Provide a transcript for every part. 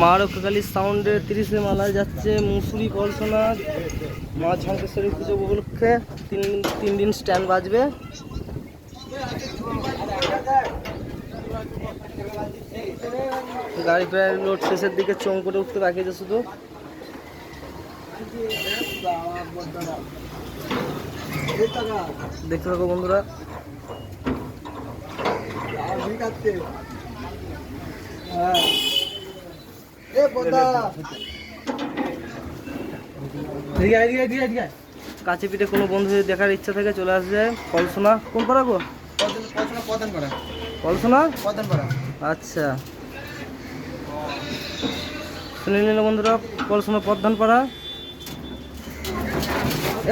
মা রক্ষাকালী সাউন্ডের তিরিশে মালায় যাচ্ছে মুসুরি কলসোনা মা ঝঙ্কেশ্বরী পুজো উপলক্ষে তিন তিন দিন স্ট্যান্ড বাজবে। গাড়ি প্রায় লোড শেষের দিকে চোং করে উঠতে বাকি আছে শুধু। দেখতে থাকো বন্ধুরা। কাছে পিঠে কোনো বন্ধু যদি দেখার ইচ্ছা থাকে চলে আসবে। কলসোনা কোন পাড়া গো? কলসোনা আচ্ছা। শুনে নিল বন্ধুরা কলসোনা প্রধান পাড়া।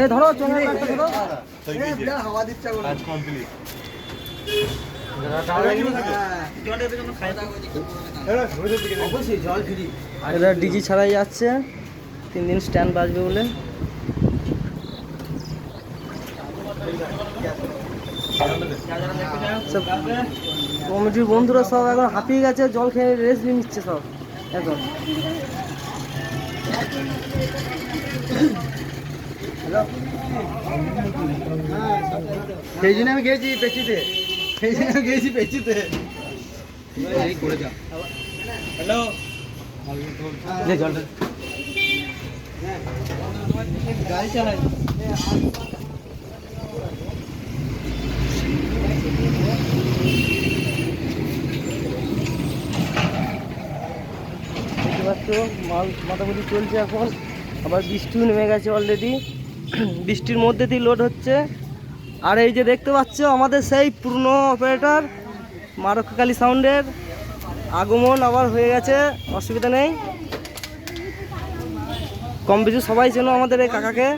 এ ধরো চোঙের কাজটা ধরো। এরা ডিজি ছাড়াই যাচ্ছে। তিন দিন স্ট্যান্ড বাজবে বলে। কমিটির বন্ধুরা সব এখন হাঁপিয়ে গেছে, জল খেয়ে রেস্ট নিয়ে নিচ্ছে সব। এখন। সেই জন্য আমি গেছি পেচিতে। সেই জন্য আমি গেছি পেচিতে গাড়ি চালাই। পাচ্ছ মাল মোটামুটি চলছে এখন। আবার বৃষ্টিও নেমে গেছে অলরেডি বৃষ্টির মধ্যে দিয়ে লোড হচ্ছে। আর এই যে দেখতে পাচ্ছ আমাদের সেই পুরনো অপারেটর মারক্ষাকালী সাউন্ডের আগমন আবার হয়ে গেছে, অসুবিধা নেই। কম বেশি সবাই চেনো আমাদের এই কাকাকে।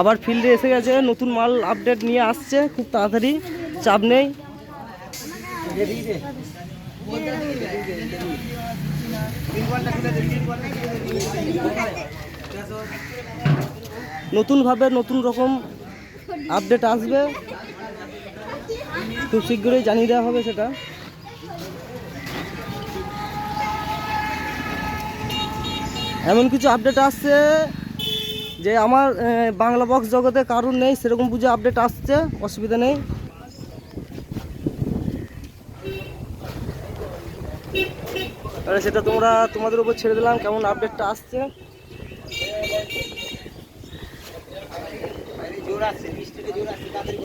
আবার ফিল্ডে এসে গেছে, নতুন মাল আপডেট নিয়ে আসছে, খুব তাড়াতাড়ি, চাপ নেই। নতুনভাবে নতুন রকম আপডেট আসবে। খুব শীঘ্রই জানিয়ে দেওয়া হবে সেটা। এমন কিছু আপডেট আসছে যে আমার বাংলা বক্স জগতে কারণ নেই, সেরকম বুঝে আপডেট আসছে, অসুবিধা নেই। সেটা তোমরা, তোমাদের উপর ছেড়ে দিলাম, কেমন আপডেটটা আসছে? জোর আছে মিষ্টিতে জোর আসছে তাড়াতাড়ি